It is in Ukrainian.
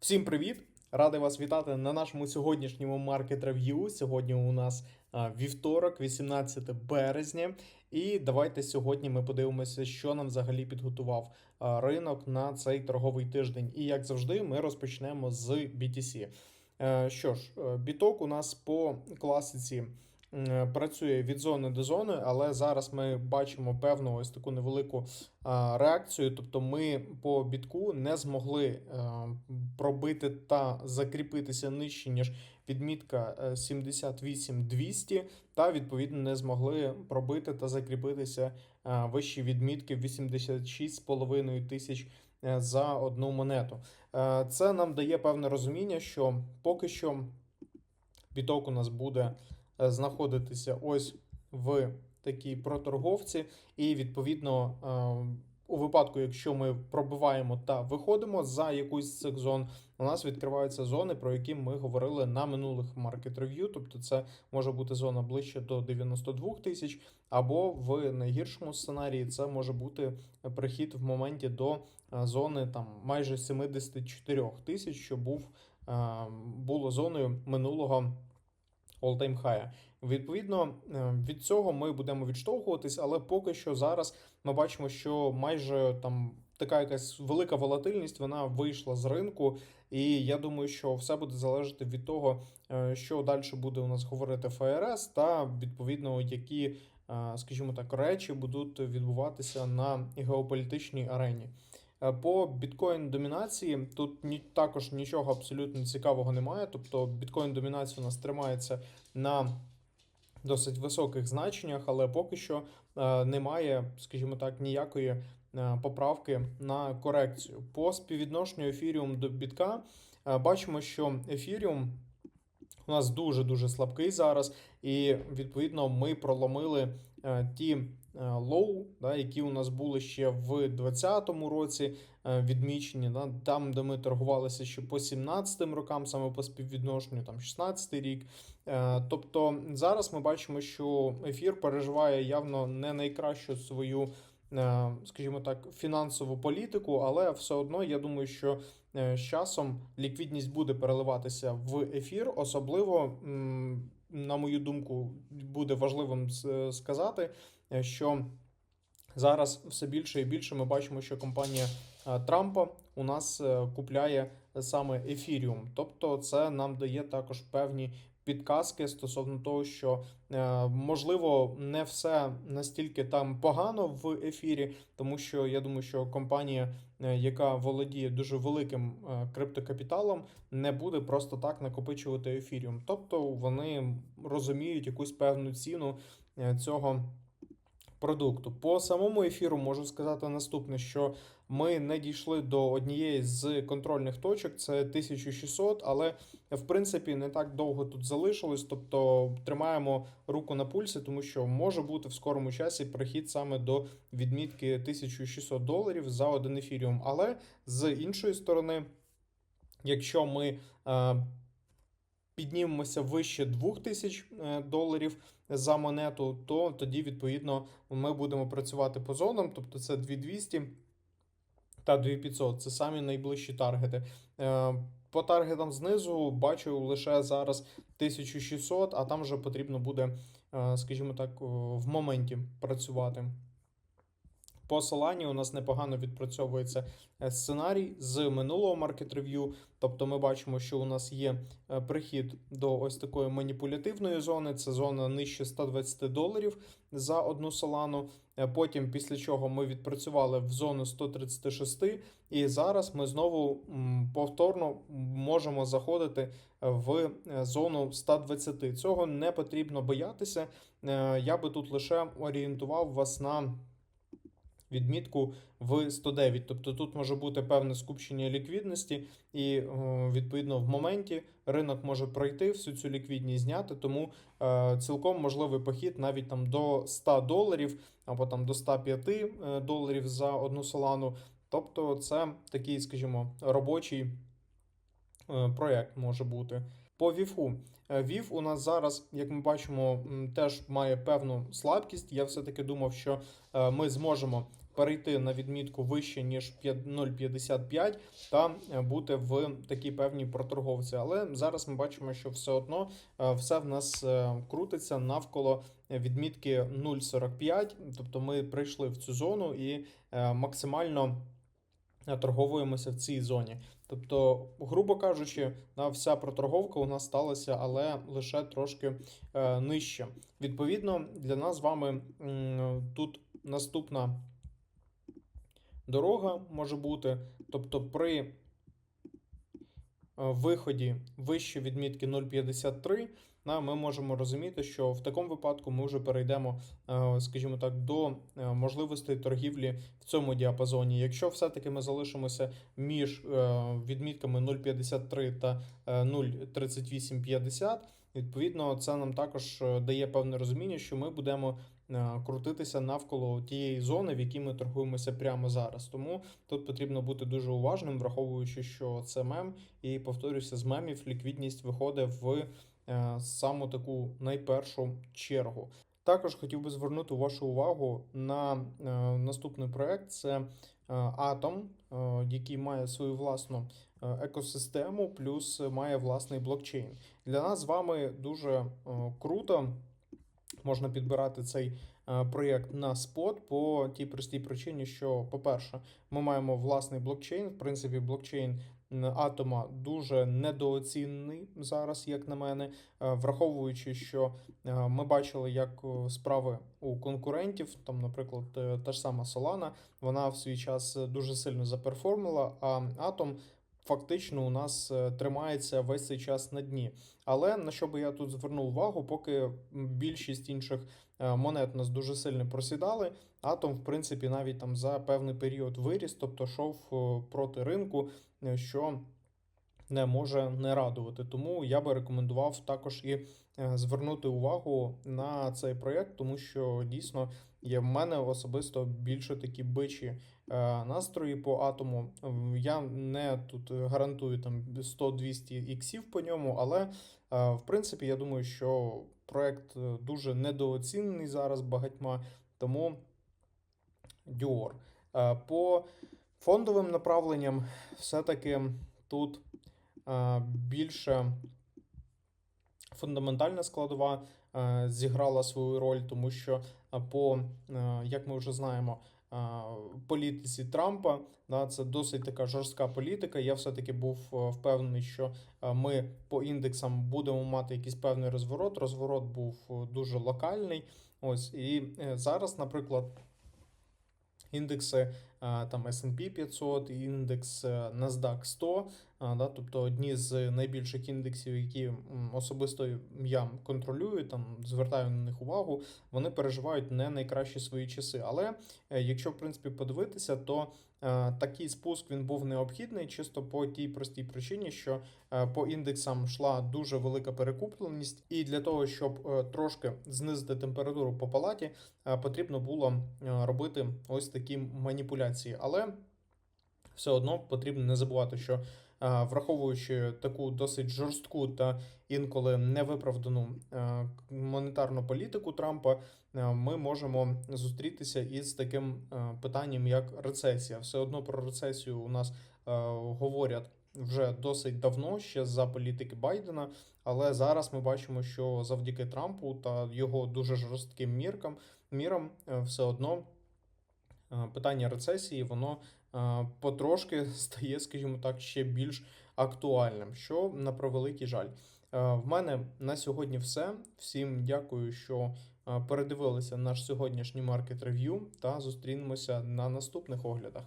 Всім привіт! Радий вас вітати на нашому сьогоднішньому маркет рев'ю. Сьогодні у нас вівторок, 18 березня. І давайте сьогодні ми подивимося, що нам взагалі підготував ринок на цей торговий тиждень. І як завжди, ми розпочнемо з BTC. Е, Що ж, е, біток у нас по класиці працює від зони до зони, але зараз ми бачимо певну ось таку невелику реакцію. Тобто ми по бітку не змогли е, пробити та закріпитися нижче, ніж відмітка е, 78200, та відповідно не змогли пробити та закріпитися е, вищі відмітки 86,5 тисяч е, за одну монету. Е, Це нам дає певне розуміння, що поки що біток у нас буде е, знаходитися ось в такій проторговці, і відповідно. е, У випадку, якщо ми пробиваємо та виходимо за якусь з цих зон, у нас відкриваються зони, про які ми говорили на минулих маркет рев'ю. Тобто, це може бути зона ближче до 92 тисяч, або в найгіршому сценарії це може бути прихід в моменті до е, зони там майже 74 тисяч, що був е, було зоною минулого all-time high. Відповідно, е, від цього ми будемо відштовхуватись, але поки що зараз ми бачимо, що майже там така якась велика волатильність вона вийшла з ринку, і я думаю, що все буде залежати від того, е, що далі буде у нас говорити ФРС, та відповідно які, е, скажімо так, речі будуть відбуватися на геополітичній арені. Е, По біткоін домінації тут ні, також нічого абсолютно цікавого немає. Тобто біткоін домінація у нас тримається на досить високих значеннях, але поки що е, немає, скажімо так, ніякої е, поправки на корекцію. По співвідношенню ефіріум до бітка е, бачимо, що ефіріум у нас дуже дуже слабкий зараз, і відповідно ми проломили ті лоу, да, які у нас були ще в 2020 році е, відмічені, да, там, де ми торгувалися ще по 17 рокам, саме по співвідношенню, там 16 рік. Е, Тобто зараз ми бачимо, що ефір переживає явно не найкращу свою. е, Скажімо так, фінансову політику, але все одно я думаю, що е, з часом ліквідність буде переливатися в ефір. Особливо, на мою думку, буде важливим сказати, е, що зараз все більше і більше ми бачимо, що компанія е, Трампа у нас е, купляє саме ефіріум. Тобто, це нам дає також певні підказки стосовно того, що е, можливо не все настільки там погано в ефірі, тому що я думаю, що компанія, е, яка володіє дуже великим е, криптокапіталом, не буде просто так накопичувати ефіріум. Тобто вони розуміють якусь певну ціну цього. Продукту по самому ефіру можу сказати наступне: що ми не дійшли до однієї з контрольних точок, це 1600, але в принципі не так довго тут залишилось. Тобто тримаємо руку на пульсі, тому що може бути в скорому часі прихід саме до відмітки 1600 доларів за один ефіріум. Але з іншої сторони, якщо ми е, піднімемося вище 2000 е, доларів за монету, то тоді відповідно ми будемо працювати по зонам, тобто це 2200 та 2500. Це самі найближчі таргети. Е, По таргетам знизу бачу лише зараз 1600, а там вже потрібно буде, е, скажімо так, в моменті працювати. По Solana у нас непогано відпрацьовується е, сценарій з минулого маркет рев'ю. Тобто ми бачимо, що у нас є е, прихід до ось такої маніпулятивної зони. Це зона нижче 120 доларів за одну Solana. Е, Потім, після чого ми відпрацювали в зону 136, і зараз ми знову повторно можемо заходити в зону 120. Цього не потрібно боятися. Я би тут лише орієнтував вас на відмітку в 109. Тобто тут може бути певне скупчення ліквідності, і е, відповідно в моменті ринок може пройти всю цю ліквідність зняти. Тому е, цілком можливий похід навіть там до 100 доларів або там до 105 е, доларів за одну солану. Тобто, це такий, скажімо, робочий проєкт може бути. По ВІФу. Е, ВІФ у нас зараз, як ми бачимо, теж має певну слабкість. Я все-таки думав, що е, ми зможемо перейти на відмітку вище, ніж 0,55 та е, бути в такій певній проторговці. Але зараз ми бачимо, що все одно все в нас крутиться навколо відмітки 0,45. Тобто ми прийшли в цю зону і максимально торговуємося в цій зоні. Тобто, грубо кажучи, вся проторговка у нас сталася, але лише трошки е, нижче. Відповідно, для нас з вами тут наступна дорога може бути. Тобто, при виході вище відмітки 0,53, на, ми можемо розуміти, що в такому випадку ми вже перейдемо, е, скажімо так, до е, можливостей торгівлі в цьому діапазоні. Якщо все-таки ми залишимося між е, відмітками 0,53 та е, 0,3850, відповідно, це нам також е, дає певне розуміння, що ми будемо е, крутитися навколо тієї зони, в якій ми торгуємося прямо зараз. Тому тут потрібно бути дуже уважним, враховуючи, що це мем, і повторюся, з мемів ліквідність виходить в е, саму таку найпершу чергу. Також хотів би звернути вашу увагу на е, наступний проект: це е, е, який має свою власну е, екосистему, плюс має власний блокчейн. Для нас з вами дуже е, круто можна підбирати цей е, проєкт на спот по тій простій причині, що, по-перше, ми маємо власний блокчейн. В принципі, блокчейн Атома дуже недооцінений зараз, як на мене, Е, враховуючи, що е, ми бачили, як справи у конкурентів, там, наприклад, та ж сама Solana, вона в свій час дуже сильно заперформила, а Атом. Фактично у нас е, тримається весь цей час на дні. Але на що би я тут звернув увагу, поки більшість інших е, монет нас дуже сильно просідали, атом, в принципі, навіть там за певний період виріс, тобто йшов е, проти ринку, що не може не радувати. Тому я би рекомендував також і звернути увагу на цей проєкт, тому що дійсно є в мене особисто більше такі бичі е, настрої по атому. Я не тут гарантую там 100-200 іксів по ньому, але е, в принципі я думаю, що проект е, дуже недооцінений зараз багатьма, тому Dior. Е, По фондовим направленням, все-таки тут е, більше фундаментальна складова е, зіграла свою роль, тому що е, по, е, як ми вже знаємо, політиці Трампа, да, це досить така жорстка політика. Я все-таки був впевнений, що ми по індексам будемо мати якийсь певний розворот. Розворот був дуже локальний. Ось і зараз, наприклад, індекси там S&P 500, індекс е, NASDAQ 100, да, тобто одні з найбільших індексів, які особисто я контролюю, там звертаю на них увагу, вони переживають не найкращі свої часи. Але е, якщо в принципі подивитися, то е, такий спуск він був необхідний чисто по тій простій причині, що по індексам йшла дуже велика перекупленість, і для того, щоб трошки знизити температуру по палаті, потрібно було робити ось такі маніпуляції. Але все одно потрібно не забувати, що е, враховуючи таку досить жорстку та інколи невиправдану е, монетарну політику Трампа, е, ми можемо зустрітися із таким питанням, як рецесія. Все одно про рецесію у нас говорять вже досить давно, ще за політики Байдена. Але зараз ми бачимо, що завдяки Трампу та його дуже жорстким міркам мірам все одно питання рецесії воно е, потрошки стає, скажімо так, ще більш актуальним, що на превеликий жаль. Е, В мене на сьогодні все. Всім дякую, що е, передивилися наш сьогоднішній маркет рев'ю та зустрінемося на наступних оглядах.